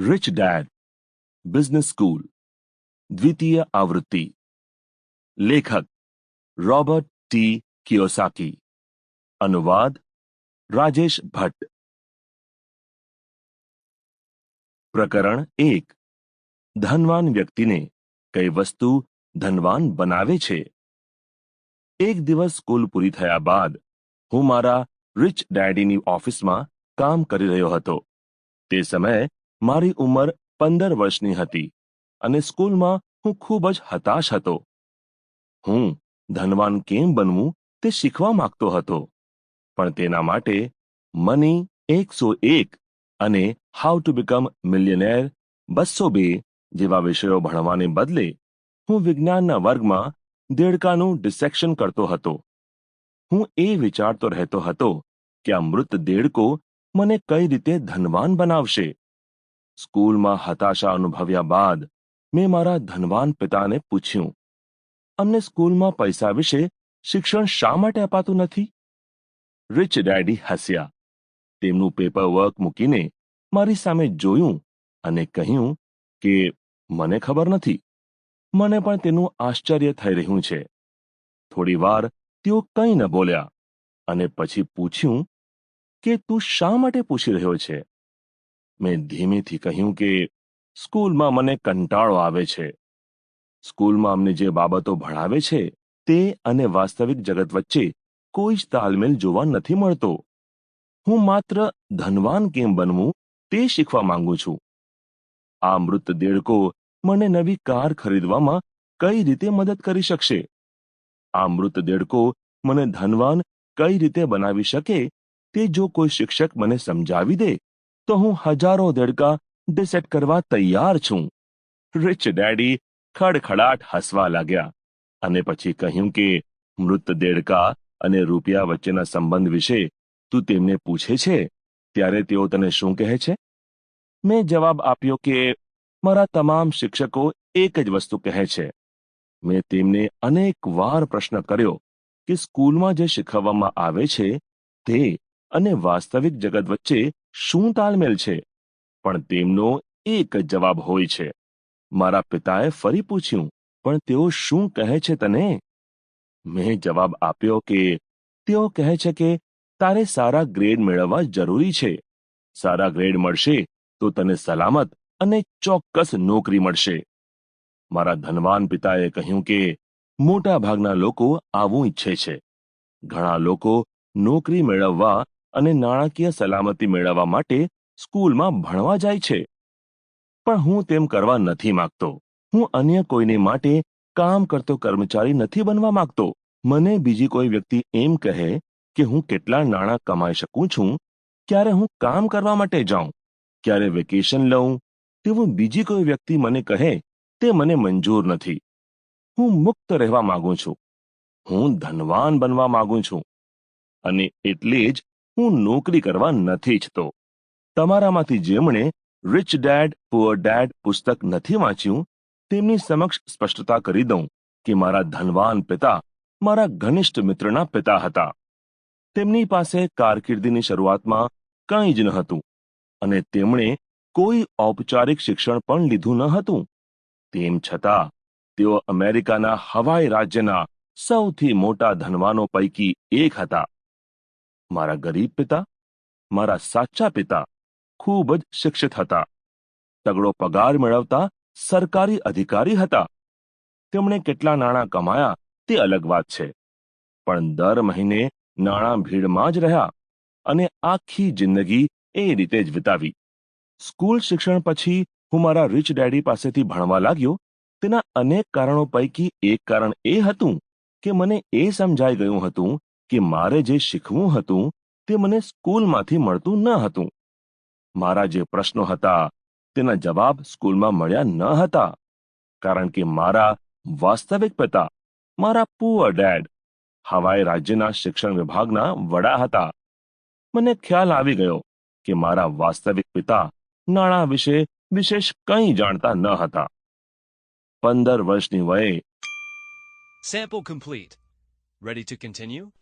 Rich dead business school દ્વિતીય આવૃત્તિ લેખક રોબર્ટ ટી કિયોસાકી અનુવાદ રાજેશ ભટ્ટ પ્રકરણ એક ધનવાન વ્યક્તિને કઈ વસ્તુ ધનવાન બનાવે છે એક દિવસ સ્કૂલ પૂરી થયા બાદ હું મારા રિચ ડેડીની ઓફિસમાં કામ કરી રહ્યો હતો તે સમયે મારી ઉંમર પંદર વર્ષની હતી અને સ્કૂલમાં હું ખૂબ જ હતાશ હતો. હું ધનવાન કેમ બનવું તે શીખવા માંગતો હતો, પણ તેના માટે મની એકસો એક અને હાઉ ટુ બીકમ મિલિયનેર બસો બે જેવા વિષયો ભણવાને બદલે હું વિજ્ઞાનના વર્ગમાં દેડકાનું ડિસેક્શન કરતો હતો. હું એ વિચારતો રહેતો હતો કે આ મૃત દેડકો મને કઈ રીતે ધનવાન બનાવશે. સ્કૂલમાં હતાશા અનુભવ્યા બાદ મેં મારા ધનવાન પિતાને પૂછ્યું, અમને સ્કૂલમાં પૈસા વિશે શિક્ષણ શા માટે અપાતું નથી? રિચ ડેડી હસ્યા. તેમનું પેપર મૂકીને મારી સામે જોયું અને કહ્યું કે, મને ખબર નથી. મને પણ તેનું આશ્ચર્ય થઈ રહ્યું છે. થોડી વાર તેઓ કંઈ ન બોલ્યા અને પછી પૂછ્યું કે, તું શા માટે પૂછી રહ્યો છે? મેં ધીમેથી કહ્યું કે, સ્કૂલમાં મને કંટાળો આવે છે. સ્કૂલમાં અમને જે બાબતો ભણાવે છે, તે અને વાસ્તવિક જગત વચ્ચે કોઈ જ તાલમેલ જોવા નથી મળતો. હું માત્ર ધનવાન કેમ બનવું તે શીખવા માંગુ છું. આ મૃત દેડકો મને નવી કાર ખરીદવામાં કઈ રીતે મદદ કરી શકશે? આ મૃત દેડકો મને ધનવાન કઈ રીતે બનાવી શકે તે જો કોઈ શિક્ષક મને સમજાવી દે તો હું હજારો દેડકા ડિસેટ કરવા તૈયાર છું. રિચ ડેડી ખડખડાટ હસવા લાગ્યા અને પછી કહ્યું કે, મૃત દેડકા અને રૂપિયા વચ્ચેના સંબંધ વિશે તું તેમને પૂછે છે? ત્યારે તેઓ તને શું કહે છે? મેં જવાબ આપ્યો કે, મારા તમામ શિક્ષકો એક જ વસ્તુ કહે છે. મેં તેમને અનેક વાર પ્રશ્ન કર્યો કે સ્કૂલમાં જે શીખવવામાં આવે છે તે અને વાસ્તવિક જગત વચ્ચે શું તાલમેલ છે? પણ તેમનો એક જ જવાબ હોય છે. મારા પિતાએ ફરી પૂછ્યું, પણ તેઓ શું કહે છે તને? મેં જવાબ આપ્યો કે, તેઓ કહે છે કે તારે સારા ગ્રેડ મેળવવા જરૂરી છે. સારા ગ્રેડ મળશે તો તને સલામત અને ચોક્કસ નોકરી મળશે. મારા ધનવાન પિતાએ કહ્યું કે મોટા ભાગના લોકો આવું ઈચ્છે છે. ઘણા લોકો નોકરી મેળવવા અને નાણાકીય સલામતી મેળવવા માટે સ્કૂલમાં ભણવા જાય છે. પણ હું તેમ કરવા નથી માંગતો. હું અન્ય કોઈને માટે કામ કરતો કર્મચારી નથી બનવા માંગતો. મને બીજી કોઈ વ્યક્તિ એમ કહે કે હું કેટલા નાણાં કમાઈ શકું છું, ક્યારે હું કામ કરવા માટે જાઉં, ક્યારે વેકેશન લઉં, તેવું બીજી કોઈ વ્યક્તિ મને કહે, તે મને મંજૂર નથી. હું મુક્ત રહેવા માંગુ છું. હું ધનવાન બનવા માંગુ છું. અને એટલે જ હું નોકરી કરવા નથી ઈચ્છતો. તમારામાંથી જેમણે રિચ ડેડ પુઅર ડેડ પુસ્તક નથી વાંચ્યું, તેમની સમક્ષ સ્પષ્ટતા કરી દઉં કે મારા ધનવાન પિતા મારા ઘનિષ્ઠ મિત્રના પિતા હતા. તેમની પાસે કારકિર્દીની શરૂઆતમાં કંઈ જ ન હતું અને તેમણે કોઈ ઔપચારિક શિક્ષણ પણ લીધું ન હતું. તેમ છતાં, તેઓ અમેરિકાના હવાઈ રાજ્યના સૌથી મોટા ધનવાનો પૈકી એક હતા. મારા ગરીબ પિતા, મારા સાચા પિતા ખૂબ જ શિક્ષિત હતા. તગડો પગાર મેળવતા સરકારી અધિકારી હતા. તેમણે કેટલા નાણાં કમાયા તે અલગ વાત છે. પણ દર મહિને નાણાં ભીડમાં જ રહ્યા અને આખી જિંદગી એ રીતે જ વિતાવી. સ્કૂલ શિક્ષણ પછી હું મારા રિચ ડેડી પાસેથી ભણવા લાગ્યો. તેના અનેક કારણો પૈકી એક કારણ એ હતું કે મને એ સમજાઈ ગયું હતું કે મારે જે શીખવું હતું તે મને સ્કૂલમાંથી મળતું ન હતું. મારા જે પ્રશ્નો હતા તેના જવાબ સ્કૂલમાં મળ્યા ન હતા. કારણ કે મારા વાસ્તવિક પિતા, મારા પુઅર ડેડ, હવાઈ રાજ્યના શિક્ષણ વિભાગના વડા હતા. મને ખ્યાલ આવી ગયો કે મારા વાસ્તવિક પિતા નાણાં વિશે વિશેષ કંઈ જાણતા ન હતા. પંદર વર્ષની વયે sample complete ready to continue?